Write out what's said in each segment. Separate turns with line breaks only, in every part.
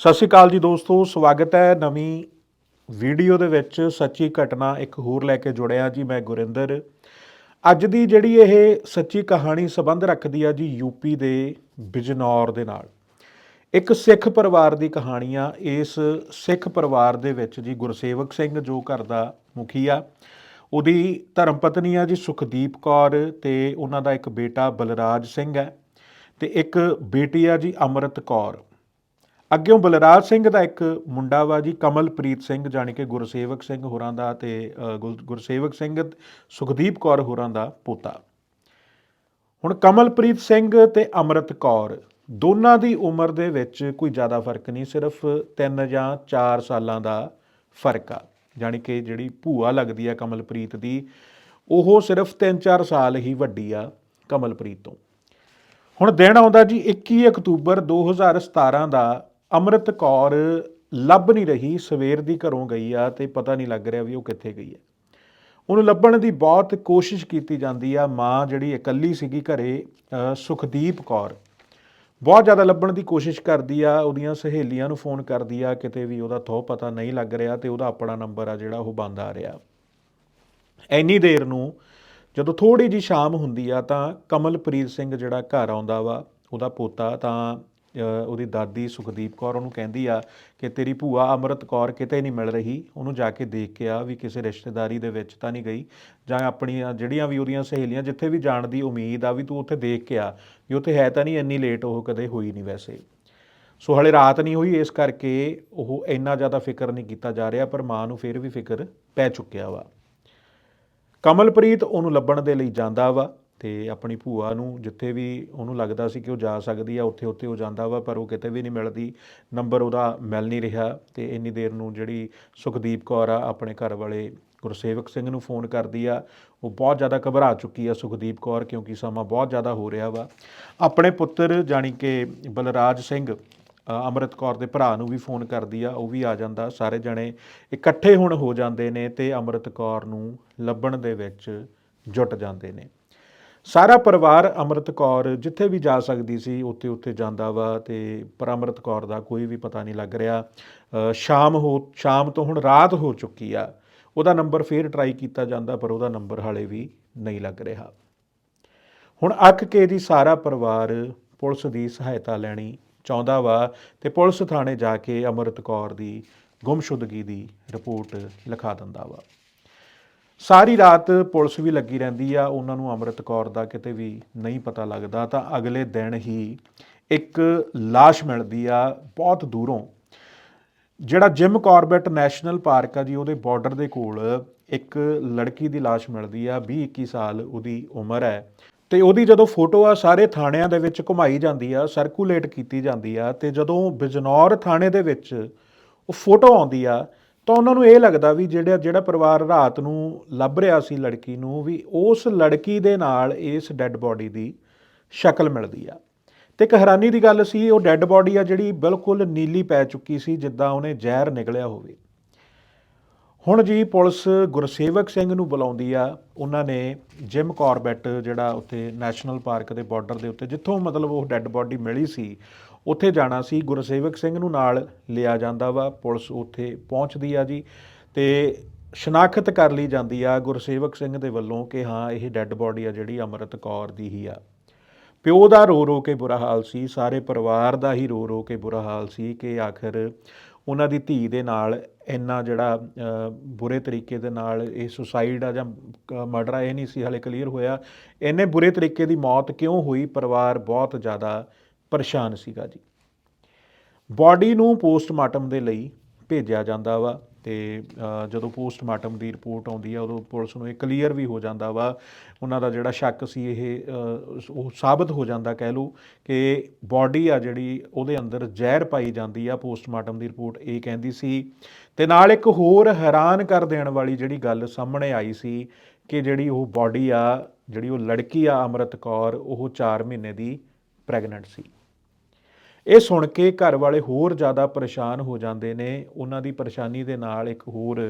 ਸਤਿ ਸ਼੍ਰੀ ਅਕਾਲ ਜੀ ਦੋਸਤੋ, ਸਵਾਗਤ ਹੈ ਨਵੀਂ ਵੀਡੀਓ ਦੇ ਵਿੱਚ। ਸੱਚੀ ਘਟਨਾ ਇੱਕ ਹੋਰ ਲੈ ਕੇ ਜੁੜਿਆ ਜੀ ਮੈਂ ਗੁਰਿੰਦਰ। ਅੱਜ ਦੀ ਜਿਹੜੀ ਇਹ ਸੱਚੀ ਕਹਾਣੀ ਸੰਬੰਧ ਰੱਖਦੀ ਆ ਜੀ ਯੂਪੀ ਦੇ ਬਿਜਨੌਰ ਦੇ ਨਾਲ। ਇੱਕ ਸਿੱਖ ਪਰਿਵਾਰ ਦੀ ਕਹਾਣੀ ਆ। ਇਸ ਸਿੱਖ ਪਰਿਵਾਰ ਦੇ ਵਿੱਚ ਜੀ ਗੁਰਸੇਵਕ ਸਿੰਘ ਜੋ ਘਰ ਦਾ ਮੁਖੀ ਆ, ਉਹਦੀ ਧਰਮ ਪਤਨੀ ਆ ਜੀ ਸੁਖਦੀਪ ਕੌਰ ਤੇ ਉਹਨਾਂ ਦਾ ਇੱਕ ਬੇਟਾ ਬਲਰਾਜ ਸਿੰਘ ਹੈ ਤੇ ਇੱਕ ਬੇਟੀ ਆ ਜੀ ਅਮਰਤ ਕੌਰ। ਅੱਗਿਓਂ ਬਲਰਾਜ ਸਿੰਘ ਦਾ ਇੱਕ ਮੁੰਡਾ ਵਾ ਜੀ, ਕਮਲਪ੍ਰੀਤ ਸਿੰਘ, ਜਾਣੀ ਕਿ ਗੁਰਸੇਵਕ ਸਿੰਘ ਹੋਰਾਂ ਦਾ ਤੇ ਗੁਰ- ਗੁਰਸੇਵਕ ਸਿੰਘ ਸੁਖਦੀਪ ਕੌਰ ਹੋਰਾਂ ਦਾ ਪੋਤਾ। ਹੁਣ ਕਮਲਪ੍ਰੀਤ ਸਿੰਘ ਤੇ ਅਮਰਤ ਕੌਰ, ਦੋਨਾਂ ਦੀ ਉਮਰ ਦੇ ਵਿੱਚ ਕੋਈ ਜ਼ਿਆਦਾ ਫ਼ਰਕ ਨਹੀਂ, ਸਿਰਫ 3 ਜਾਂ 4 ਸਾਲਾਂ ਦਾ ਫ਼ਰਕ ਆ। ਜਾਣੀ ਕਿ ਜਿਹੜੀ ਭੂਆ ਲੱਗਦੀ ਆ ਕਮਲਪ੍ਰੀਤ ਦੀ, ਉਹ ਸਿਰਫ 3-4 ਸਾਲ ਹੀ ਵੱਡੀ ਆ ਕਮਲਪ੍ਰੀਤ ਤੋਂ। ਹੁਣ ਦਿਨ ਆਉਂਦਾ ਜੀ 21 ਅਕਤੂਬਰ 2017 ਦਾ ਅੰਮ੍ਰਿਤ ਕੌਰ ਲੱਭ ਨਹੀਂ ਰਹੀ, ਸਵੇਰ ਦੀ ਘਰੋਂ ਗਈ ਆ ਤੇ ਪਤਾ ਨਹੀਂ ਲੱਗ ਰਿਹਾ ਵੀ ਉਹ ਕਿੱਥੇ ਗਈ ਹੈ। ਉਹਨੂੰ ਲੱਭਣ ਦੀ ਬਹੁਤ ਕੋਸ਼ਿਸ਼ ਕੀਤੀ ਜਾਂਦੀ ਆ ਮਾਂ ਜਿਹੜੀ ਇਕੱਲੀ ਸੀਗੀ ਘਰੇ ਸੁਖਦੀਪ ਕੌਰ। ਬਹੁਤ ਜ਼ਿਆਦਾ ਲੱਭਣ ਦੀ ਕੋਸ਼ਿਸ਼ ਕਰਦੀ ਆ, ਉਹਦੀਆਂ ਸਹੇਲੀਆਂ ਨੂੰ ਫੋਨ ਕਰਦੀ ਆ, ਕਿਤੇ ਵੀ ਉਹਦਾ ਥੋ ਪਤਾ ਨਹੀਂ ਲੱਗ ਰਿਹਾ ਤੇ ਉਹਦਾ ਆਪਣਾ ਨੰਬਰ ਆ ਜਿਹੜਾ ਉਹ ਬੰਦ ਆ ਰਿਹਾ। ਐਨੀ ਦੇਰ ਨੂੰ ਜਦੋਂ ਥੋੜੀ ਜੀ ਸ਼ਾਮ ਹੁੰਦੀ ਆ ਤਾਂ ਕਮਲਪ੍ਰੀਤ ਸਿੰਘ ਜਿਹੜਾ ਘਰ ਆਉਂਦਾ ਵਾ, ਉਹਦਾ ਪੋਤਾ ਤਾਂ ਉਹਦੀ ਦਾਦੀ ਸੁਖਦੀਪ ਕੌਰ ਉਹਨੂੰ ਕਹਿੰਦੀ ਆ ਕਿ ਤੇਰੀ ਭੂਆ ਅਮਰਤ ਕੌਰ ਕਿਤੇ ਨਹੀਂ ਮਿਲ ਰਹੀ। ਉਹਨੂੰ ਜਾ ਕੇ ਦੇਖ ਕੇ ਆ ਵੀ ਕਿਸੇ ਰਿਸ਼ਤੇਦਾਰੀ ਦੇ ਵਿੱਚ ਤਾਂ ਨਹੀਂ ਗਈ। ਜਾਂ ਆਪਣੀਆਂ ਜਿਹੜੀਆਂ ਵੀ ਉਹਦੀਆਂ ਸਹੇਲੀਆਂ ਜਿੱਥੇ ਵੀ ਜਾਣ ਦੀ ਉਮੀਦ ਆ ਵੀ ਤੂੰ ਉੱਥੇ ਦੇਖ ਕੇ ਆ ਵੀ ਉੱਥੇ ਹੈ ਤਾਂ ਨਹੀਂ, ਇੰਨੀ ਲੇਟ ਉਹ ਕਦੇ ਹੋਈ ਨਹੀਂ ਵੈਸੇ। ਸੋ ਹਲੇ ਰਾਤ ਨਹੀਂ ਹੋਈ, ਇਸ ਕਰਕੇ ਉਹ ਇੰਨਾ ਜ਼ਿਆਦਾ ਫਿਕਰ ਨਹੀਂ ਕੀਤਾ ਜਾ ਰਿਹਾ, ਪਰ ਮਾਂ ਨੂੰ ਫਿਰ ਵੀ ਫਿਕਰ ਪੈ ਚੁੱਕਿਆ ਵਾ। ਕਮਲਪ੍ਰੀਤ ਉਹਨੂੰ ਲੱਭਣ ਦੇ ਲਈ ਜਾਂਦਾ ਵਾ। ਤੇ ਆਪਣੀ ਭੂਆ ਨੂੰ ਜਿੱਥੇ ਵੀ ਉਹਨੂੰ ਲੱਗਦਾ ਸੀ ਕਿ ਉਹ ਜਾ ਸਕਦੀ ਆ ਉੱਥੇ ਉੱਥੇ ਉਹ ਜਾਂਦਾ ਵਾ ਪਰ ਉਹ ਕਿਤੇ ਵੀ ਨਹੀਂ ਮਿਲਦੀ। ਨੰਬਰ ਉਹਦਾ ਮਿਲ ਨਹੀਂ ਰਿਹਾ ਤੇ ਇੰਨੀ ਦੇਰ ਨੂੰ ਜਿਹੜੀ ਸੁਖਦੀਪ ਕੌਰ ਆ ਆਪਣੇ ਘਰ ਵਾਲੇ ਗੁਰਸੇਵਕ ਸਿੰਘ ਨੂੰ ਫੋਨ ਕਰਦੀ ਆ ਉਹ ਬਹੁਤ ਜ਼ਿਆਦਾ ਘਬਰਾ ਚੁੱਕੀ ਆ ਸੁਖਦੀਪ ਕੌਰ ਕਿਉਂਕਿ ਸਮਾਂ ਬਹੁਤ ਜ਼ਿਆਦਾ ਹੋ ਰਿਹਾ ਵਾ। ਆਪਣੇ ਪੁੱਤਰ ਜਾਣੀ ਕਿ ਬਲਰਾਜ ਸਿੰਘ ਅ, ਅੰਮ੍ਰਿਤ ਕੌਰ ਦੇ ਭਰਾ ਨੂੰ ਵੀ ਫੋਨ ਕਰਦੀ ਆ ਉਹ ਵੀ ਆ ਜਾਂਦਾ। ਸਾਰੇ ਜਣੇ ਇਕੱਠੇ ਹੁਣ ਹੋ ਜਾਂਦੇ ਨੇ ਤੇ ਅੰਮ੍ਰਿਤ ਕੌਰ ਨੂੰ ਲੱਭਣ ਦੇ ਵਿੱਚ ਜੁਟ ਜਾਂਦੇ ਨੇ। ਸਾਰਾ ਪਰਿਵਾਰ ਅੰਮ੍ਰਿਤ ਕੌਰ ਜਿੱਥੇ ਵੀ ਜਾ ਸਕਦੀ ਸੀ, ਉੱਥੇ ਉੱਥੇ ਜਾਂਦਾ ਵਾ ਤੇ ਪਰ ਅੰਮ੍ਰਿਤ ਕੌਰ ਦਾ ਕੋਈ ਵੀ ਪਤਾ ਨਹੀਂ ਲੱਗ ਰਿਹਾ। ਸ਼ਾਮ ਹੋ, ਸ਼ਾਮ ਤੋਂ ਹੁਣ ਰਾਤ ਹੋ ਚੁੱਕੀ ਆ। ਉਹਦਾ ਨੰਬਰ ਫੇਰ ਟਰਾਈ ਕੀਤਾ ਜਾਂਦਾ, ਪਰ ਉਹਦਾ ਨੰਬਰ ਹਾਲੇ ਵੀ ਨਹੀਂ ਲੱਗ ਰਿਹਾ। ਹੁਣ ਅੱਕ ਕੇ ਦੀ ਸਾਰਾ ਪਰਿਵਾਰ ਪੁਲਿਸ ਦੀ ਸਹਾਇਤਾ ਲੈਣੀ ਚਾਹੁੰਦਾ ਵਾ ਤੇ ਪੁਲਿਸ ਥਾਣੇ ਜਾ ਕੇ ਅਮਰਤ ਕੌਰ ਦੀ ਗੁੰਮਸ਼ੁਦਗੀ ਦੀ ਰਿਪੋਰਟ ਲਿਖਾ ਦਿੰਦਾ ਵਾ। ਸਾਰੀ ਰਾਤ ਪੁਲਿਸ ਵੀ ਲੱਗੀ ਰਹਿੰਦੀ ਆ, ਉਹਨਾਂ ਨੂੰ ਅਮਰਤ ਕੌਰ ਦਾ ਕਿਤੇ ਵੀ ਨਹੀਂ ਪਤਾ ਲੱਗਦਾ, ਤਾਂ ਅਗਲੇ ਦਿਨ ਹੀ ਇੱਕ ਲਾਸ਼ ਮਿਲਦੀ ਆ ਬਹੁਤ ਦੂਰੋਂ। ਜਿਹੜਾ ਜਿਮ ਕਾਰਬੇਟ ਨੈਸ਼ਨਲ ਪਾਰਕ ਆ ਜੀ, ਉਹਦੇ ਬਾਰਡਰ ਦੇ ਕੋਲ ਇੱਕ ਲੜਕੀ ਦੀ ਲਾਸ਼ ਮਿਲਦੀ ਆ 20 21 ਸਾਲ ਉਹਦੀ ਉਮਰ ਹੈ। ਤੇ ਉਹਦੀ ਜਦੋਂ ਫੋਟੋ ਆ, ਸਾਰੇ ਥਾਣਿਆਂ ਦੇ ਵਿੱਚ ਘੁਮਾਈ ਜਾਂਦੀ ਆ, ਸਰਕੂਲੇਟ ਕੀਤੀ ਜਾਂਦੀ ਆ, ਤੇ ਜਦੋਂ ਬਿਜਨੌਰ ਥਾਣੇ ਦੇ ਵਿੱਚ ਉਹ ਫੋਟੋ ਆਉਂਦੀ ਆ ਤਾਂ ਉਹਨਾਂ ਨੂੰ ਇਹ ਲੱਗਦਾ ਵੀ ਜਿਹੜਾ ਜਿਹੜਾ ਪਰਿਵਾਰ ਰਾਤ ਨੂੰ ਲੱਭ ਰਿਹਾ ਸੀ ਲੜਕੀ ਨੂੰ ਵੀ ਉਸ ਲੜਕੀ ਦੇ ਨਾਲ ਇਸ ਡੈੱਡ ਬੋਡੀ ਦੀ ਸ਼ਕਲ ਮਿਲਦੀ ਆ। ਤੇ ਇੱਕ ਹੈਰਾਨੀ ਦੀ ਗੱਲ ਸੀ, ਉਹ ਡੈੱਡ ਬੋਡੀ ਆ ਜਿਹੜੀ ਬਿਲਕੁਲ ਨੀਲੀ ਪੈ ਚੁੱਕੀ ਸੀ ਜਿੱਦਾਂ ਉਹਨੇ ਜ਼ਹਿਰ ਨਿਕਲਿਆ ਹੋਵੇ। ਹੁਣ ਜੀ ਪੁਲਿਸ ਗੁਰਸੇਵਕ ਸਿੰਘ ਨੂੰ ਬੁਲਾਉਂਦੀ ਆ, ਉਹਨਾਂ ਨੇ ਜਿਮ ਕਾਰਬੈਟ ਜਿਹੜਾ ਉੱਥੇ ਨੈਸ਼ਨਲ ਪਾਰਕ ਦੇ ਬਾਰਡਰ ਦੇ ਉੱਤੇ, ਜਿੱਥੋਂ ਮਤਲਬ ਉਹ ਡੈੱਡ ਬੋਡੀ ਮਿਲੀ ਸੀ ਉੱਥੇ ਜਾਣਾ ਸੀ, ਗੁਰਸੇਵਕ ਸਿੰਘ ਨੂੰ ਨਾਲ ਲਿਆ ਜਾਂਦਾ ਵਾ, ਪੁਲਿਸ ਉੱਥੇ ਪਹੁੰਚਦੀ ਆ ਜੀ ਤੇ ਸ਼ਨਾਖਤ ਕਰ ਲਈ ਜਾਂਦੀ ਆ ਗੁਰਸੇਵਕ ਸਿੰਘ ਦੇ ਵੱਲੋਂ ਕਿ ਹਾਂ, ਇਹ ਡੈੱਡ ਬੋਡੀ ਆ ਜਿਹੜੀ ਅਮਰਤ ਕੌਰ ਦੀ ਹੀ ਆ। ਪਿਓ ਦਾ ਰੋ ਰੋ ਕੇ ਬੁਰਾ ਹਾਲ ਸੀ, ਸਾਰੇ ਪਰਿਵਾਰ ਦਾ ਹੀ ਰੋ ਰੋ ਕੇ ਬੁਰਾ ਹਾਲ ਸੀ ਕਿ ਆਖਰ ਉਹਨਾਂ ਦੀ ਧੀ ਦੇ ਨਾਲ ਇੰਨਾ ਜਿਹੜਾ ਬੁਰੇ ਤਰੀਕੇ ਦੇ ਨਾਲ ਇਹ ਸੁਸਾਈਡ ਆ ਜਾਂ ਮਰਡਰ ਆ, ਇਹ ਨਹੀਂ ਸੀ ਹਲੇ ਕਲੀਅਰ ਹੋਇਆ। ਇੰਨੇ ਬੁਰੇ ਤਰੀਕੇ ਦੀ ਮੌਤ ਕਿਉਂ ਹੋਈ? ਪਰਿਵਾਰ ਬਹੁਤ ਜ਼ਿਆਦਾ ਪਰੇਸ਼ਾਨ ਸੀਗਾ ਜੀ। ਬਾਡੀ ਨੂੰ ਪੋਸਟਮਾਰਟਮ ਦੇ ਲਈ ਭੇਜਿਆ ਜਾਂਦਾ ਵਾ ਤੇ ਜਦੋਂ ਪੋਸਟਮਾਰਟਮ ਦੀ ਰਿਪੋਰਟ ਆਉਂਦੀ ਆ, ਉਦੋਂ ਪੁਲਿਸ ਨੂੰ ਇਹ ਕਲੀਅਰ ਵੀ ਹੋ ਜਾਂਦਾ ਵਾ। ਉਹਨਾਂ ਦਾ ਜਿਹੜਾ ਸ਼ੱਕ ਸੀ ਇਹ ਉਹ ਸਾਬਤ ਹੋ ਜਾਂਦਾ ਕਹਿ ਲਓ ਕਿ ਬਾਡੀ ਆ ਜਿਹੜੀ, ਉਹਦੇ ਅੰਦਰ ਜ਼ਹਿਰ ਪਾਈ ਜਾਂਦੀ ਆ। ਪੋਸਟਮਾਰਟਮ ਦੀ ਰਿਪੋਰਟ ਇਹ ਕਹਿੰਦੀ ਸੀ। ਤੇ ਨਾਲ ਇੱਕ ਹੋਰ ਹੈਰਾਨ ਕਰ ਦੇਣ ਵਾਲੀ ਜਿਹੜੀ ਗੱਲ ਸਾਹਮਣੇ ਆਈ ਸੀ ਕਿ ਜਿਹੜੀ ਉਹ ਬਾਡੀ ਆ, ਜਿਹੜੀ ਉਹ ਲੜਕੀ ਆ, ਅਮਰਤ ਕੌਰ, ਉਹ 4 ਮਹੀਨੇ ਦੀ ਪ੍ਰੈਗਨੈਂਟ ਸੀ। ਇਹ ਸੁਣ ਕੇ ਘਰ ਵਾਲੇ ਹੋਰ ਜ਼ਿਆਦਾ ਪਰੇਸ਼ਾਨ ਹੋ ਜਾਂਦੇ ਨੇ। ਉਹਨਾਂ ਦੀ ਪਰੇਸ਼ਾਨੀ ਦੇ ਨਾਲ ਇੱਕ ਹੋਰ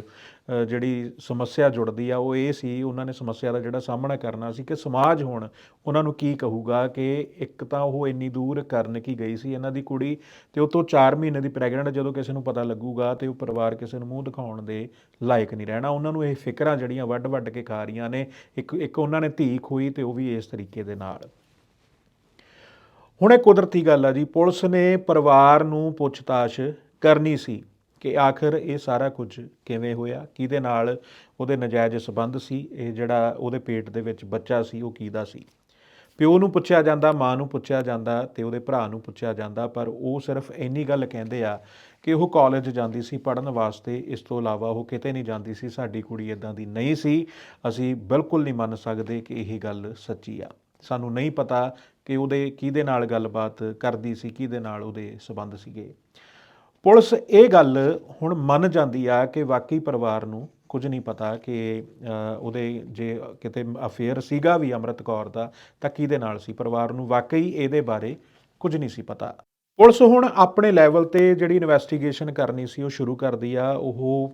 ਜਿਹੜੀ ਸਮੱਸਿਆ ਜੁੜਦੀ ਆ, ਉਹ ਇਹ ਸੀ, ਉਹਨਾਂ ਨੇ ਸਮੱਸਿਆ ਦਾ ਜਿਹੜਾ ਸਾਹਮਣਾ ਕਰਨਾ ਸੀ ਕਿ ਸਮਾਜ ਹੁਣ ਉਹਨਾਂ ਨੂੰ ਕੀ ਕਹੂਗਾ ਕਿ ਇੱਕ ਤਾਂ ਉਹ ਇੰਨੀ ਦੂਰ ਕਰਨ ਕੀ ਗਈ ਸੀ ਇਹਨਾਂ ਦੀ ਕੁੜੀ ਤੇ ਉਹ ਤੋਂ 4 ਮਹੀਨੇ ਦੀ ਪ੍ਰੈਗਨੈਂਟ ਜਦੋਂ ਕਿਸੇ ਨੂੰ ਪਤਾ ਲੱਗੂਗਾ ਤੇ ਉਹ ਪਰਿਵਾਰ ਕਿਸੇ ਨੂੰ ਮੂੰਹ ਦਿਖਾਉਣ ਦੇ ਲਾਇਕ ਨਹੀਂ ਰਹਿਣਾ। ਉਹਨਾਂ ਨੂੰ ਇਹ ਫਿਕਰਾਂ ਜਿਹੜੀਆਂ ਵੱਡ-ਵੱਡ ਕੇ ਖਾ ਰਹੀਆਂ ਨੇ। ਇੱਕ ਇੱਕ ਉਹਨਾਂ ਨੇ ਧੀ ਖੋਈ ਤੇ ਉਹ ਵੀ ਇਸ ਤਰੀਕੇ ਦੇ ਨਾਲ। ਹੁਣ ਇਹ ਕੁਦਰਤੀ ਗੱਲ ਆ ਜੀ, ਪੁਲਿਸ ਨੇ ਪਰਿਵਾਰ ਨੂੰ ਪੁੱਛਤਾਛ ਕਰਨੀ ਸੀ ਕਿ ਆਖਰ ਇਹ ਸਾਰਾ ਕੁਝ ਕਿਵੇਂ ਹੋਇਆ, ਕਿਹਦੇ ਨਾਲ ਉਹਦੇ ਨਜਾਇਜ਼ ਸਬੰਧ ਸੀ, ਇਹ ਜਿਹੜਾ ਉਹਦੇ ਪੇਟ ਦੇ ਵਿੱਚ ਬੱਚਾ ਸੀ, ਉਹ ਕਿਹਦਾ ਸੀ? ਪਿਓ ਨੂੰ ਪੁੱਛਿਆ ਜਾਂਦਾ, ਮਾਂ ਨੂੰ ਪੁੱਛਿਆ ਜਾਂਦਾ ਤੇ ਉਹਦੇ ਭਰਾ ਨੂੰ ਪੁੱਛਿਆ ਜਾਂਦਾ, ਪਰ ਉਹ ਸਿਰਫ ਇੰਨੀ ਗੱਲ ਕਹਿੰਦੇ ਆ ਕਿ ਉਹ ਕਾਲਜ ਜਾਂਦੀ ਸੀ ਪੜਨ ਵਾਸਤੇ, ਇਸ ਤੋਂ ਇਲਾਵਾ ਉਹ ਕਿਤੇ ਨਹੀਂ ਜਾਂਦੀ ਸੀ, ਸਾਡੀ ਕੁੜੀ ਇਦਾਂ ਦੀ ਨਹੀਂ ਸੀ, ਅਸੀਂ ਬਿਲਕੁਲ ਨਹੀਂ ਮੰਨ ਸਕਦੇ ਕਿ ਇਹ ਗੱਲ ਸੱਚੀ ਆ। ਸਾਨੂੰ ਨਹੀਂ ਪਤਾ ਕਿ ਉਹਦੇ ਕਿਹਦੇ ਨਾਲ ਗੱਲਬਾਤ ਕਰਦੀ ਸੀ, ਕਿਹਦੇ ਨਾਲ ਉਹਦੇ ਸਬੰਧ ਸੀਗੇ। ਪੁਲਿਸ ਇਹ ਗੱਲ ਹੁਣ ਮੰਨ ਜਾਂਦੀ ਆ ਕਿ ਵਾਕਈ ਪਰਿਵਾਰ ਨੂੰ ਕੁਝ ਨਹੀਂ ਪਤਾ ਕਿ ਉਹਦੇ ਜੇ ਕਿਤੇ ਅਫੇਅਰ ਸੀਗਾ ਵੀ ਅੰਮ੍ਰਿਤ ਕੌਰ ਦਾ, ਤਾਂ ਕਿਹਦੇ ਨਾਲ ਸੀ? ਪਰਿਵਾਰ ਨੂੰ ਵਾਕਈ ਇਹਦੇ ਬਾਰੇ ਕੁਝ ਨਹੀਂ ਸੀ ਪਤਾ। ਪੁਲਿਸ ਹੁਣ ਆਪਣੇ ਲੈਵਲ ਤੇ ਜਿਹੜੀ ਇਨਵੈਸਟੀਗੇਸ਼ਨ ਕਰਨੀ ਸੀ, ਉਹ ਸ਼ੁਰੂ ਕਰਦੀ ਆ, ਉਹ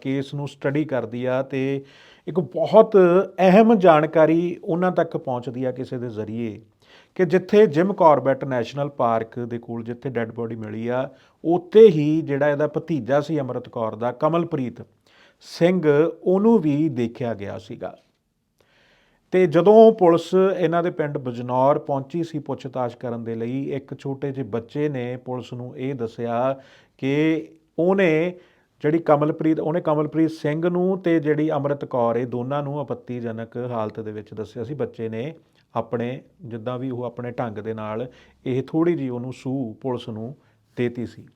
ਕੇਸ ਨੂੰ ਸਟੱਡੀ ਕਰਦੀ ਆ ਤੇ ਇੱਕ ਬਹੁਤ ਅਹਿਮ ਜਾਣਕਾਰੀ ਉਹਨਾਂ ਤੱਕ ਪਹੁੰਚਦੀ ਆ ਕਿਸੇ ਦੇ ਜ਼ਰੀਏ ਕਿ ਜਿੱਥੇ ਜਿਮ ਕਾਰਬੈਟ ਨੈਸ਼ਨਲ ਪਾਰਕ ਦੇ ਕੋਲ ਜਿੱਥੇ ਡੈੱਡ ਬੋਡੀ ਮਿਲੀ ਆ, ਉੱਥੇ ਹੀ ਜਿਹੜਾ ਇਹਦਾ ਭਤੀਜਾ ਸੀ ਅੰਮ੍ਰਿਤ ਕੌਰ ਦਾ, ਕਮਲਪ੍ਰੀਤ ਸਿੰਘ, ਉਹਨੂੰ ਵੀ ਦੇਖਿਆ ਗਿਆ ਸੀਗਾ। ਤੇ ਜਦੋਂ ਪੁਲਿਸ ਇਹਨਾਂ ਦੇ ਪਿੰਡ ਬਜਨੌਰ ਪਹੁੰਚੀ ਸੀ ਪੁੱਛਤਾਛ ਕਰਨ ਦੇ ਲਈ, ਇੱਕ ਛੋਟੇ ਜਿਹੇ ਬੱਚੇ ਨੇ ਪੁਲਿਸ ਨੂੰ ਇਹ ਦੱਸਿਆ ਕਿ ਉਹਨੇ ਜਿਹੜੀ ਕਮਲਪ੍ਰੀਤ, ਉਹਨੇ ਕਮਲਪ੍ਰੀਤ ਸਿੰਘ ਨੂੰ ਤੇ ਜਿਹੜੀ ਅੰਮ੍ਰਿਤ ਕੌਰ, ਇਹ ਦੋਨਾਂ ਨੂੰ ਆਪੱਤੀਜਨਕ ਹਾਲਤ ਦੇ ਵਿੱਚ ਦੱਸਿਆ ਸੀ। ਬੱਚੇ ਨੇ ਆਪਣੇ, ਜਿੱਦਾਂ ਵੀ ਉਹ ਆਪਣੇ ਢੰਗ ਦੇ ਨਾਲ ਇਹ ਥੋੜੀ ਜੀ ਉਹਨੂੰ ਸੂਹ ਪੁਲਿਸ ਨੂੰ ਦੇਤੀ ਸੀ।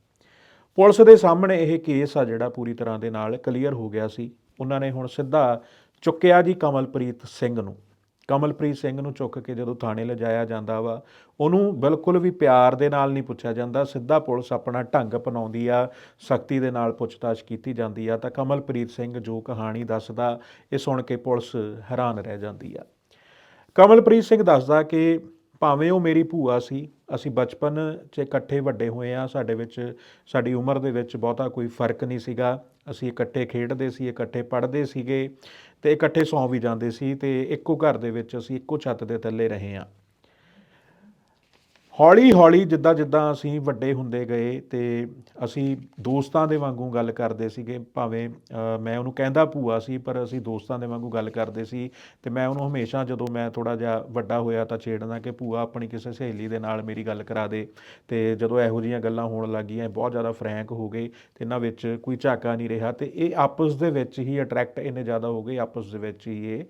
ਪੁਲਿਸ ਦੇ ਸਾਹਮਣੇ ਇਹ ਕੇਸ ਆ ਜਿਹੜਾ ਪੂਰੀ ਤਰ੍ਹਾਂ ਦੇ ਨਾਲ ਕਲੀਅਰ ਹੋ ਗਿਆ ਸੀ। ਉਹਨਾਂ ਨੇ ਹੁਣ ਸਿੱਧਾ ਚੁੱਕਿਆ ਜੀ ਕਮਲਪ੍ਰੀਤ ਸਿੰਘ ਨੂੰ। ਕਮਲਪ੍ਰੀਤ ਸਿੰਘ ਨੂੰ ਚੁੱਕ ਕੇ ਜਦੋਂ ਥਾਣੇ ਲਿਜਾਇਆ ਜਾਂਦਾ ਵਾ, ਉਹਨੂੰ ਬਿਲਕੁਲ ਵੀ ਪਿਆਰ ਦੇ ਨਾਲ ਨਹੀਂ ਪੁੱਛਿਆ ਜਾਂਦਾ। ਸਿੱਧਾ ਪੁਲਿਸ ਆਪਣਾ ਢੰਗ ਅਪਣਾਉਂਦੀ ਆ, ਸਖਤੀ ਦੇ ਨਾਲ ਪੁੱਛਤਾਛ ਕੀਤੀ ਜਾਂਦੀ ਆ, ਤਾਂ ਕਮਲਪ੍ਰੀਤ ਸਿੰਘ ਜੋ ਕਹਾਣੀ ਦੱਸਦਾ, ਇਹ ਸੁਣ ਕੇ ਪੁਲਿਸ ਹੈਰਾਨ ਰਹਿ ਜਾਂਦੀ ਆ। ਕਮਲਪ੍ਰੀਤ ਸਿੰਘ ਦੱਸਦਾ ਕਿ ਭਾਵੇਂ ਉਹ ਮੇਰੀ ਭੂਆ ਸੀ, ਅਸੀਂ ਬਚਪਨ 'ਚ ਇਕੱਠੇ ਵੱਡੇ ਹੋਏ ਆ ਸਾਡੇ ਵਿੱਚ, ਸਾਡੀ ਉਮਰ ਦੇ ਵਿੱਚ ਬਹੁਤਾ ਕੋਈ ਫ਼ਰਕ ਨਹੀਂ ਸੀਗਾ। ਅਸੀਂ ਇਕੱਠੇ ਖੇਡਦੇ ਸੀ, ਇਕੱਠੇ ਪੜ੍ਹਦੇ ਸੀਗੇ ਤੇ ਇਕੱਠੇ ਸੌਂ ਵੀ ਜਾਂਦੇ ਸੀ ਤੇ ਇੱਕੋ ਘਰ ਦੇ ਵਿੱਚ ਅਸੀਂ ਇੱਕੋ ਛੱਤ ਦੇ ਥੱਲੇ ਰਹੇ ਆ ਹੌਲੀ ਹੌਲੀ ਜਿੱਦਾਂ ਜਿੱਦਾਂ ਅਸੀਂ ਵੱਡੇ ਹੁੰਦੇ ਗਏ ਤੇ ਅਸੀਂ ਦੋਸਤਾਂ ਦੇ ਵਾਂਗੂ ਗੱਲ ਕਰਦੇ ਸੀਗੇ, ਭਾਵੇਂ ਮੈਂ ਉਹਨੂੰ ਕਹਿੰਦਾ ਭੂਆ ਸੀ, ਪਰ ਅਸੀਂ ਦੋਸਤਾਂ ਦੇ ਵਾਂਗੂ ਗੱਲ ਕਰਦੇ ਸੀ ਤੇ ਮੈਂ ਉਹਨੂੰ ਹਮੇਸ਼ਾ ਜਦੋਂ ਮੈਂ ਥੋੜਾ ਜਿਹਾ ਵੱਡਾ ਹੋਇਆ ਤਾਂ ਛੇੜਦਾ ਕਿ ਭੂਆ ਆਪਣੀ ਕਿਸੇ ਸਹੇਲੀ ਦੇ ਨਾਲ ਮੇਰੀ ਗੱਲ ਕਰਾ ਦੇ। ਤੇ ਜਦੋਂ ਇਹੋ ਜਿਹੀਆਂ ਗੱਲਾਂ ਹੋਣ ਲੱਗੀਆਂ ਬਹੁਤ ਜ਼ਿਆਦਾ ਫਰੈਂਕ ਹੋ ਗਏ ਤੇ ਇਹਨਾਂ ਵਿੱਚ ਕੋਈ ਝਾਕਾ ਨਹੀਂ ਰਿਹਾ ਤੇ ਇਹ ਆਪਸ ਦੇ ਵਿੱਚ ਹੀ ਅਟਰੈਕਟ ਇੰਨੇ ਜ਼ਿਆਦਾ ਹੋ ਗਏ, ਆਪਸ ਦੇ ਵਿੱਚ ਹੀ ਇਹ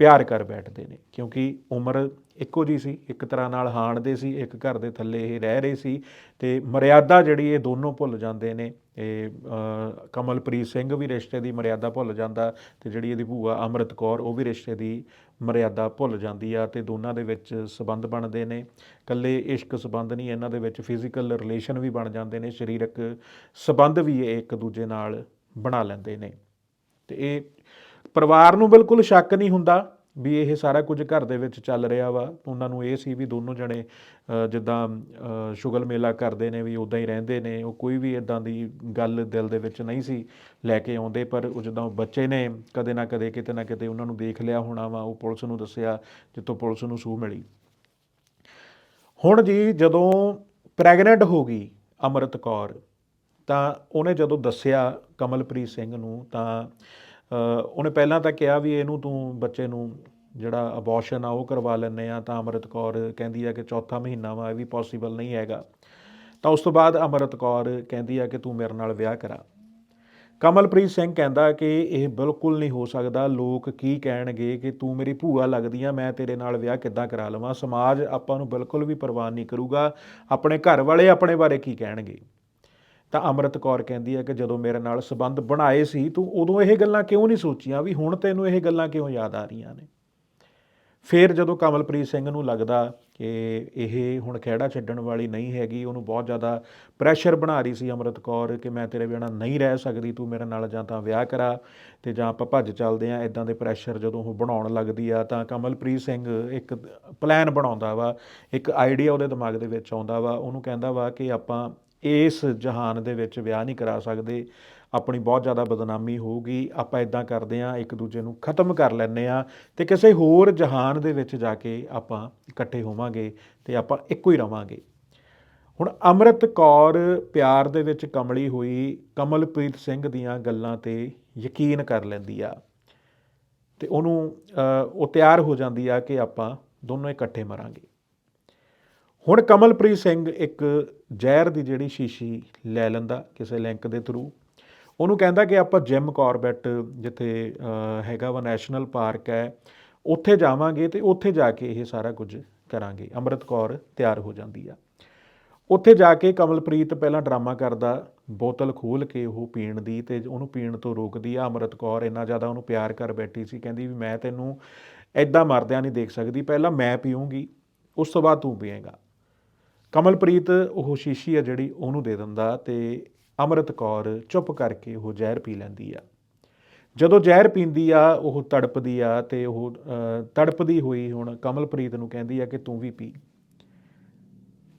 ਪਿਆਰ ਕਰ ਬੈਠਦੇ ਨੇ, ਕਿਉਂਕਿ ਉਮਰ ਇੱਕੋ ਜੀ ਸੀ, ਇੱਕ ਤਰ੍ਹਾਂ ਨਾਲ ਹਾਣਦੇ ਸੀ, ਇੱਕ ਘਰ ਦੇ ਥੱਲੇ ਇਹ ਰਹਿ ਰਹੇ ਸੀ ਤੇ ਮਰਿਆਦਾ ਜਿਹੜੀ ਇਹ ਦੋਨੋਂ ਭੁੱਲ ਜਾਂਦੇ ਨੇ, ਇਹ ਕਮਲਪ੍ਰੀਤ ਸਿੰਘ ਵੀ ਰਿਸ਼ਤੇ ਦੀ ਮਰਿਆਦਾ ਭੁੱਲ ਜਾਂਦਾ ਤੇ ਜਿਹੜੀ ਇਹਦੀ ਭੂਆ ਅੰਮ੍ਰਿਤ ਕੌਰ ਉਹ ਵੀ ਰਿਸ਼ਤੇ ਦੀ ਮਰਿਆਦਾ ਭੁੱਲ ਜਾਂਦੀ ਆ ਤੇ ਦੋਨਾਂ ਦੇ ਵਿੱਚ ਸਬੰਧ ਬਣਦੇ ਨੇ ਕੱਲੇ ਇਸ਼ਕ ਸਬੰਧ ਨਹੀਂ, ਇਹਨਾਂ ਦੇ ਵਿੱਚ ਫਿਜ਼ੀਕਲ ਰਿਲੇਸ਼ਨ ਵੀ ਬਣ ਜਾਂਦੇ ਨੇ, ਸਰੀਰਕ ਸਬੰਧ ਵੀ ਇਹ ਇੱਕ ਦੂਜੇ ਨਾਲ ਬਣਾ ਲੈਂਦੇ ਨੇ ਤੇ ਇਹ ਪਰਿਵਾਰ ਨੂੰ ਬਿਲਕੁਲ ਸ਼ੱਕ ਨਹੀਂ ਹੁੰਦਾ ਵੀ ਇਹ ਸਾਰਾ ਕੁਝ ਘਰ ਦੇ ਵਿੱਚ ਚੱਲ ਰਿਹਾ ਵਾ। ਉਹਨਾਂ ਨੂੰ ਇਹ ਸੀ ਵੀ ਦੋਨੋਂ ਜਣੇ ਜਿੱਦਾਂ ਸ਼ੁਗਲ ਮੇਲਾ ਕਰਦੇ ਨੇ ਵੀ ਉਦਾਂ ਹੀ ਰਹਿੰਦੇ ਨੇ। ਉਹ ਕੋਈ ਵੀ ਇਦਾਂ ਦੀ ਗੱਲ ਦਿਲ ਦੇ ਵਿੱਚ ਨਹੀਂ ਸੀ ਲੈ ਕੇ ਆਉਂਦੇ, ਪਰ ਉਹ ਜਦੋਂ ਬੱਚੇ ਨੇ, ਕਦੇ ਨਾ ਕਦੇ, ਕਿਤੇ ਨਾ ਕਿਤੇ ਉਹਨਾਂ ਨੂੰ ਦੇਖ ਲਿਆ ਹੋਣਾ ਵਾ। ਉਹ ਪੁਲਿਸ ਨੂੰ ਦੱਸਿਆ ਜਿੱਥੋਂ ਪੁਲਿਸ ਨੂੰ ਸੂਹ ਮਿਲੀ। ਹੁਣ ਜੀ ਜਦੋਂ ਪ੍ਰੈਗਨੈਂਟ ਹੋ ਗਈ ਅਮਰਤ ਕੌਰ, ਤਾਂ ਉਹਨੇ ਜਦੋਂ ਦੱਸਿਆ ਕਮਲਪ੍ਰੀਤ ਸਿੰਘ ਨੂੰ, ਤਾਂ ਉਹਨੇ ਪਹਿਲਾਂ ਤਾਂ ਕਿਹਾ ਵੀ ਇਹਨੂੰ ਤੂੰ ਬੱਚੇ ਨੂੰ ਜਿਹੜਾ ਅਬੋਰਸ਼ਨ ਆ ਉਹ ਕਰਵਾ ਲੈਂਦੇ ਆ ਤਾਂ ਅਮਰਤ ਕੌਰ ਕਹਿੰਦੀ ਆ ਕਿ ਚੌਥਾ ਮਹੀਨਾ ਵਾ, ਇਹ ਵੀ ਪੋਸੀਬਲ ਨਹੀਂ ਹੈਗਾ। ਤਾਂ ਉਸ ਤੋਂ ਬਾਅਦ ਅਮਰਤ ਕੌਰ ਕਹਿੰਦੀ ਆ ਕਿ ਤੂੰ ਮੇਰੇ ਨਾਲ ਵਿਆਹ ਕਰਾ। ਕਮਲਪ੍ਰੀਤ ਸਿੰਘ ਕਹਿੰਦਾ ਕਿ ਇਹ ਬਿਲਕੁਲ ਨਹੀਂ ਹੋ ਸਕਦਾ, ਲੋਕ ਕੀ ਕਹਿਣਗੇ ਕਿ ਤੂੰ ਮੇਰੀ ਭੂਆ ਲੱਗਦੀ ਆ, ਮੈਂ ਤੇਰੇ ਨਾਲ ਵਿਆਹ ਕਿੱਦਾਂ ਕਰਾ ਲਵਾਂ? ਸਮਾਜ ਆਪਾਂ ਨੂੰ ਬਿਲਕੁਲ ਵੀ ਪਰਵਾਹ ਨਹੀਂ ਕਰੂਗਾ। ਆਪਣੇ ਘਰ ਵਾਲੇ ਆਪਣੇ ਬਾਰੇ ਕੀ ਕਹਿਣਗੇ? ਤਾਂ ਅੰਮ੍ਰਿਤ ਕੌਰ ਕਹਿੰਦੀ ਹੈ ਕਿ ਜਦੋਂ ਮੇਰੇ ਨਾਲ ਸਬੰਧ ਬਣਾਏ ਸੀ, ਤੂੰ ਉਦੋਂ ਇਹ ਗੱਲਾਂ ਕਿਉਂ ਨਹੀਂ ਸੋਚੀਆਂ ਵੀ ਹੁਣ ਤੈਨੂੰ ਇਹ ਗੱਲਾਂ ਕਿਉਂ ਯਾਦ ਆ ਰਹੀਆਂ ਨੇ? ਫਿਰ ਜਦੋਂ ਕਮਲਪ੍ਰੀਤ ਸਿੰਘ ਨੂੰ ਲੱਗਦਾ ਕਿ ਇਹ ਹੁਣ ਖਹਿੜਾ ਛੱਡਣ ਵਾਲੀ ਨਹੀਂ ਹੈਗੀ, ਉਹਨੂੰ ਬਹੁਤ ਜ਼ਿਆਦਾ ਪ੍ਰੈਸ਼ਰ ਬਣਾ ਰਹੀ ਸੀ ਅੰਮ੍ਰਿਤ ਕੌਰ ਕਿ ਮੈਂ ਤੇਰੇ ਬਿਨਾਂ ਨਹੀਂ ਰਹਿ ਸਕਦੀ, ਤੂੰ ਮੇਰੇ ਨਾਲ ਜਾਂ ਤਾਂ ਵਿਆਹ ਕਰਾ ਤੇ ਜਾਂ ਆਪਾਂ ਭੱਜ ਚੱਲਦੇ ਆ ਇਦਾਂ ਦੇ ਪ੍ਰੈਸ਼ਰ ਜਦੋਂ ਉਹ ਬਣਾਉਣ ਲੱਗਦੀ ਆ ਤਾਂ ਕਮਲਪ੍ਰੀਤ ਸਿੰਘ ਇੱਕ ਪਲਾਨ ਬਣਾਉਂਦਾ ਵਾ, ਇੱਕ ਆਈਡੀਆ ਉਹਦੇ ਦਿਮਾਗ ਦੇ ਵਿੱਚ ਆਉਂਦਾ ਵਾ, ਉਹਨੂੰ ਕਹਿੰਦਾ ਵਾ ਕਿ ਆਪਾਂ ਇਸ ਜਹਾਨ ਦੇ ਵਿੱਚ ਵਿਆਹ ਨਹੀਂ ਕਰਾ ਸਕਦੇ, ਆਪਣੀ ਬਹੁਤ ਜ਼ਿਆਦਾ ਬਦਨਾਮੀ ਹੋਊਗੀ, ਆਪਾਂ ਇਦਾਂ ਕਰਦੇ ਆ ਇੱਕ ਦੂਜੇ ਨੂੰ ਖਤਮ ਕਰ ਲੈਂਦੇ ਆ ਤੇ ਕਿਸੇ ਹੋਰ ਜਹਾਨ ਦੇ ਵਿੱਚ ਜਾ ਕੇ ਆਪਾਂ ਇਕੱਠੇ ਹੋਵਾਂਗੇ ਤੇ ਆਪਾਂ ਇੱਕੋ ਹੀ ਰਵਾਂਗੇ। ਹੁਣ ਅੰਮ੍ਰਿਤ ਕੌਰ ਪਿਆਰ ਦੇ ਵਿੱਚ ਕਮਲੀ ਹੋਈ, ਕਮਲਪ੍ਰੀਤ ਸਿੰਘ ਦੀਆਂ ਗੱਲਾਂ ਤੇ ਯਕੀਨ ਕਰ ਲੈਂਦੀ ਆ ਤੇ ਉਹਨੂੰ ਉਹ ਤਿਆਰ ਹੋ ਜਾਂਦੀ ਆ ਕਿ ਆਪਾਂ ਦੋਨੋਂ ਇਕੱਠੇ ਮਰਾਂਗੇ। ਹੁਣ ਕਮਲਪ੍ਰੀਤ ਸਿੰਘ ਇੱਕ ਜ਼ਹਿਰ ਦੀ ਜਿਹੜੀ ਸ਼ੀਸ਼ੀ ਲੈ ਲੈਂਦਾ ਕਿਸੇ ਲਿੰਕ ਦੇ ਥਰੂ ਉਹਨੂੰ ਕਹਿੰਦਾ ਕਿ ਆਪਾਂ ਜਿਮ ਕਾਰਬੈਟ ਜਿੱਥੇ ਹੈਗਾ ਵਾ ਨੈਸ਼ਨਲ ਪਾਰਕ ਹੈ, ਉੱਥੇ ਜਾਵਾਂਗੇ ਤੇ ਉੱਥੇ ਜਾ ਕੇ ਇਹ ਸਾਰਾ ਕੁਝ ਕਰਾਂਗੇ। ਅੰਮ੍ਰਿਤ ਕੌਰ ਤਿਆਰ ਹੋ ਜਾਂਦੀ ਆ। ਉੱਥੇ ਜਾ ਕੇ ਕਮਲਪ੍ਰੀਤ ਪਹਿਲਾਂ ਡਰਾਮਾ ਕਰਦਾ, ਬੋਤਲ ਖੋਲ ਕੇ ਉਹ ਪੀਣ ਦੀ ਤੇ ਉਹਨੂੰ ਪੀਣ ਤੋਂ ਰੋਕਦੀ ਆ। ਅੰਮ੍ਰਿਤ ਕੌਰ ਇੰਨਾ ਜ਼ਿਆਦਾ ਉਹਨੂੰ ਪਿਆਰ ਕਰ ਬੈਠੀ ਸੀ, ਕਹਿੰਦੀ ਵੀ ਮੈਂ ਤੈਨੂੰ ਐਦਾਂ ਮਰਦਿਆਂ ਨਹੀਂ ਦੇਖ ਸਕਦੀ, ਪਹਿਲਾਂ ਮੈਂ ਪੀਊਂਗੀ, ਉਸ ਤੋਂ ਬਾਅਦ ਤੂੰ ਪੀਏਗਾ। ਕਮਲਪ੍ਰੀਤ, ਉਹ ਸ਼ੀਸ਼ੀ ਆ ਜਿਹੜੀ ਉਹਨੂੰ ਦੇ ਦਿੰਦਾ ਤੇ ਅੰਮ੍ਰਿਤ ਕੌਰ ਚੁੱਪ ਕਰਕੇ ਉਹ ਜ਼ਹਿਰ ਪੀ ਲੈਂਦੀ ਆ। ਜਦੋਂ ਜ਼ਹਿਰ ਪੀਂਦੀ ਆ, ਉਹ ਤੜਪਦੀ ਆ ਤੇ ਉਹ ਤੜਪਦੀ ਹੋਈ ਹੁਣ ਕਮਲਪ੍ਰੀਤ ਨੂੰ ਕਹਿੰਦੀ ਆ ਕਿ ਤੂੰ ਵੀ ਪੀ।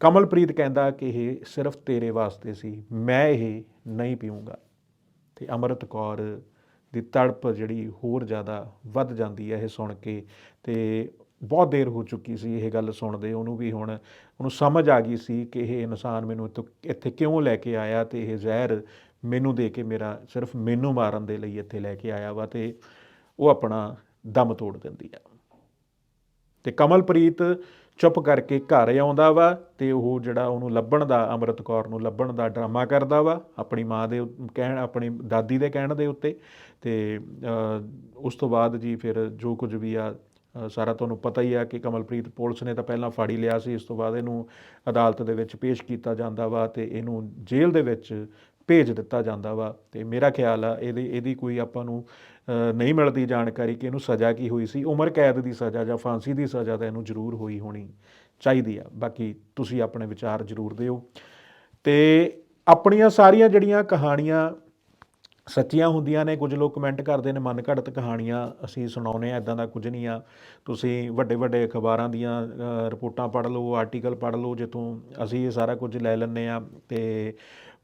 ਕਮਲਪ੍ਰੀਤ ਕਹਿੰਦਾ ਕਿ ਇਹ ਸਿਰਫ ਤੇਰੇ ਵਾਸਤੇ ਸੀ, ਮੈਂ ਇਹ ਨਹੀਂ ਪੀਊਂਗਾ। ਤੇ ਅੰਮ੍ਰਿਤ ਕੌਰ ਦੀ ਤੜਪ ਜਿਹੜੀ ਹੋਰ ਜ਼ਿਆਦਾ ਵੱਧ ਜਾਂਦੀ ਹੈ ਇਹ ਸੁਣ ਕੇ ਤੇ ਬਹੁਤ ਦੇਰ ਹੋ ਚੁੱਕੀ ਸੀ ਇਹ ਗੱਲ ਸੁਣਦੇ, ਉਹਨੂੰ ਵੀ ਹੁਣ ਉਹਨੂੰ ਸਮਝ ਆ ਗਈ ਸੀ ਕਿ ਇਹ ਇਨਸਾਨ ਮੈਨੂੰ ਇੱਥੋਂ, ਇੱਥੇ ਕਿਉਂ ਲੈ ਕੇ ਆਇਆ ਤੇ ਇਹ ਜ਼ਹਿਰ ਮੈਨੂੰ ਦੇ ਕੇ ਮੇਰਾ, ਸਿਰਫ ਮੈਨੂੰ ਮਾਰਨ ਦੇ ਲਈ ਇੱਥੇ ਲੈ ਕੇ ਆਇਆ ਵਾ ਤੇ ਉਹ ਆਪਣਾ ਦਮ ਤੋੜ ਦਿੰਦੀ ਆ। ਤੇ ਕਮਲਪ੍ਰੀਤ ਚੁੱਪ ਕਰਕੇ ਘਰ ਆਉਂਦਾ ਵਾ ਤੇ ਉਹ ਜਿਹੜਾ ਉਹਨੂੰ ਲੱਭਣ ਦਾ, ਅੰਮ੍ਰਿਤ ਕੌਰ ਨੂੰ ਲੱਭਣ ਦਾ ਡਰਾਮਾ ਕਰਦਾ ਵਾ, ਆਪਣੀ ਮਾਂ ਦੇ ਕਹਿਣ, ਆਪਣੀ ਦਾਦੀ ਦੇ ਕਹਿਣ ਦੇ ਉੱਤੇ ਤੇ ਉਸ ਤੋਂ ਬਾਅਦ ਜੀ ਫਿਰ ਜੋ ਕੁਝ ਵੀ ਆ ਸਾਰਾ ਤੁਹਾਨੂੰ ਪਤਾ ਹੀ ਆ ਕਿ ਕਮਲਪ੍ਰੀਤ ਪੁਲਿਸ ਨੇ ਤਾਂ ਪਹਿਲਾਂ ਫੜ ਲਿਆ ਸੀ, ਇਸ ਤੋਂ ਬਾਅਦ ਇਹਨੂੰ ਅਦਾਲਤ ਦੇ ਵਿੱਚ ਪੇਸ਼ ਕੀਤਾ ਜਾਂਦਾ ਵਾ ਤੇ ਇਹਨੂੰ ਜੇਲ੍ਹ ਦੇ ਵਿੱਚ ਭੇਜ ਦਿੱਤਾ ਜਾਂਦਾ ਵਾ। ਤੇ ਮੇਰਾ ਖਿਆਲ ਆ ਇਹਦੀ ਇਹਦੀ ਕੋਈ ਆਪਾਂ ਨੂੰ ਨਹੀਂ ਮਿਲਦੀ ਜਾਣਕਾਰੀ ਕਿ ਇਹਨੂੰ ਸਜ਼ਾ ਕੀ ਹੋਈ ਸੀ। ਉਮਰ ਕੈਦ ਦੀ ਸਜ਼ਾ ਜਾਂ ਫਾਂਸੀ ਦੀ ਸਜ਼ਾ ਤਾਂ ਇਹਨੂੰ ਜ਼ਰੂਰ ਹੋਈ ਹੋਣੀ ਚਾਹੀਦੀ ਆ। ਬਾਕੀ ਤੁਸੀਂ ਆਪਣੇ ਵਿਚਾਰ ਜ਼ਰੂਰ ਦਿਓ। ਤੇ ਆਪਣੀਆਂ ਸਾਰੀਆਂ ਜਿਹੜੀਆਂ ਕਹਾਣੀਆਂ ਸੱਚੀਆਂ ਹੁੰਦੀਆਂ ਨੇ, ਕੁਝ ਲੋਕ ਕਮੈਂਟ ਕਰਦੇ ਨੇ, ਮਨ ਘੜਤ ਕਹਾਣੀਆਂ ਅਸੀਂ ਸੁਣਾਉਨੇ ਆ ਇਦਾਂ ਦਾ ਕੁਝ ਨਹੀਂ ਆ। ਤੁਸੀਂ ਵੱਡੇ ਵੱਡੇ ਅਖਬਾਰਾਂ ਦੀਆਂ ਰਿਪੋਰਟਾਂ ਪੜ੍ਹ ਲਓ ਆਰਟੀਕਲ ਪੜ੍ਹ ਲਓ, ਜਿੱਥੋਂ ਅਸੀਂ ਇਹ ਸਾਰਾ ਕੁਝ ਲੈ ਲੈਂਦੇ ਆ ਤੇ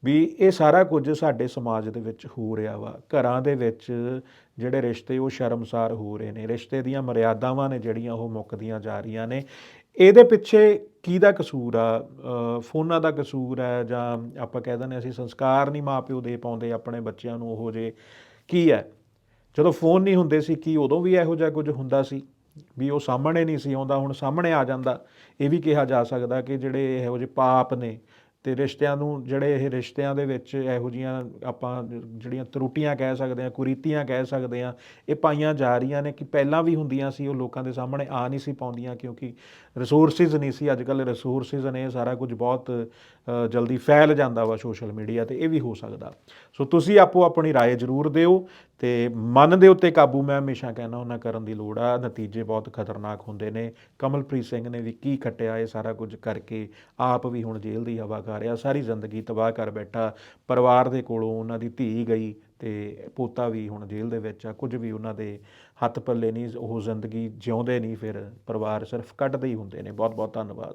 ਵੀ ਇਹ ਸਾਰਾ ਕੁਝ ਸਾਡੇ ਸਮਾਜ ਦੇ ਵਿੱਚ ਹੋ ਰਿਹਾ ਵਾ। ਘਰਾਂ ਦੇ ਵਿੱਚ ਜਿਹੜੇ ਰਿਸ਼ਤੇ ਉਹ ਸ਼ਰਮਸਾਰ ਹੋ ਰਹੇ ਨੇ। ਰਿਸ਼ਤੇ ਦੀਆਂ ਮਰਿਆਦਾਵਾਂ ਨੇ ਜਿਹੜੀਆਂ ਉਹ ਮੁੱਕਦੀਆਂ ਜਾ ਰਹੀਆਂ ਨੇ। ਇਹਦੇ ਪਿੱਛੇ ਕਿਹਦਾ ਕਸੂਰ ਆ? ਫੋਨਾਂ ਦਾ ਕਸੂਰ ਹੈ ਜਾਂ ਆਪਾਂ ਕਹਿ ਦਿੰਦੇ ਅਸੀਂ ਸੰਸਕਾਰ ਨਹੀਂ ਮਾਪਿਓ ਦੇ ਪਾਉਂਦੇ ਆਪਣੇ ਬੱਚਿਆਂ ਨੂੰ ਉਹੋ ਜੇ ਕੀ ਹੈ? ਜਦੋਂ ਫੋਨ ਨਹੀਂ ਹੁੰਦੇ ਸੀ, ਕੀ ਉਦੋਂ ਵੀ ਇਹੋ ਜਿਹਾ ਕੁਝ ਹੁੰਦਾ ਸੀ? ਵੀ ਉਹ ਸਾਹਮਣੇ ਨਹੀਂ ਸੀ ਆਉਂਦਾ, ਹੁਣ ਸਾਹਮਣੇ ਆ ਜਾਂਦਾ। ਇਹ ਵੀ ਕਿਹਾ ਜਾ ਸਕਦਾ ਕਿ ਜਿਹੜੇ ਇਹੋ ਜਿਹੇ ਪਾਪ ਨੇ ਤੇ ਰਿਸ਼ਤਿਆਂ ਨੂੰ ਜਿਹੜੇ ਇਹ ਰਿਸ਼ਤਿਆਂ ਦੇ ਵਿੱਚ ਇਹੋ ਜੀਆਂ ਆਪਾਂ ਜਿਹੜੀਆਂ ਤਰੁੱਟੀਆਂ ਕਹਿ ਸਕਦੇ ਆ ਕੁਰੀਤੀਆਂ ਕਹਿ ਸਕਦੇ ਆ ਇਹ ਪਾਈਆਂ ਜਾ ਰਹੀਆਂ ਨੇ ਕਿ ਪਹਿਲਾਂ ਵੀ ਹੁੰਦੀਆਂ ਸੀ, ਉਹ ਲੋਕਾਂ ਦੇ ਸਾਹਮਣੇ ਆ ਨਹੀਂ ਸੀ ਪਾਉਂਦੀਆਂ ਕਿਉਂਕਿ ਰਿਸੋਰਸਿਸ ਨਹੀਂ ਸੀ। ਅੱਜ ਕੱਲ੍ਹ ਰਿਸੋਰਸਿਸ ਨੇ ਸਾਰਾ ਕੁਝ ਬਹੁਤ ਜਲਦੀ ਫੈਲ ਜਾਂਦਾ ਵਾ ਸੋਸ਼ਲ ਮੀਡੀਆ ਤੇ ਇਹ ਵੀ ਹੋ ਸਕਦਾ ਸੋ ਤੁਸੀਂ ਆਪੋ ਆਪਣੀ رائے ਜ਼ਰੂਰ ਦਿਓ ਤੇ ਮਨ ਦੇ ਉੱਤੇ ਕਾਬੂ ਮੈਂ ਹਮੇਸ਼ਾ ਕਹਿੰਦਾ ਉਹਨਾਂ ਕਰਨ ਦੀ ਲੋੜ ਆ ਨਤੀਜੇ ਬਹੁਤ ਖਤਰਨਾਕ ਹੁੰਦੇ ਨੇ ਕਮਲਪ੍ਰੀਤ ਸਿੰਘ ਨੇ ਵੀ ਕੀ ਖੱਟਿਆ ਇਹ ਸਾਰਾ ਕੁਝ ਕਰਕੇ ਆਪ ਵੀ ਹੁਣ ਜੇਲ੍ਹ ਦੀ ਹਵਾ ਖਾ ਰਿਹਾ ਸਾਰੀ ਜ਼ਿੰਦਗੀ ਤਬਾਹ ਕਰ ਬੈਠਾ ਪਰਿਵਾਰ ਦੇ ਕੋਲੋਂ ਉਹਨਾਂ ਦੀ ਧੀ ਗਈ ਤੇ ਪੋਤਾ ਵੀ ਹੁਣ ਜੇਲ੍ਹ ਦੇ ਵਿੱਚ ਆ ਕੁਝ ਵੀ ਉਹਨਾਂ ਦੇ ਹੱਥ ਪੱਲੇ ਨਹੀਂ ਉਹ ਜ਼ਿੰਦਗੀ ਜਿਉਂਦੇ ਨਹੀਂ ਫਿਰ ਪਰਿਵਾਰ ਸਿਰਫ ਕੱਢਦੇ ਹੀ ਹੁੰਦੇ ਨੇ ਬਹੁਤ ਬਹੁਤ ਧੰਨਵਾਦ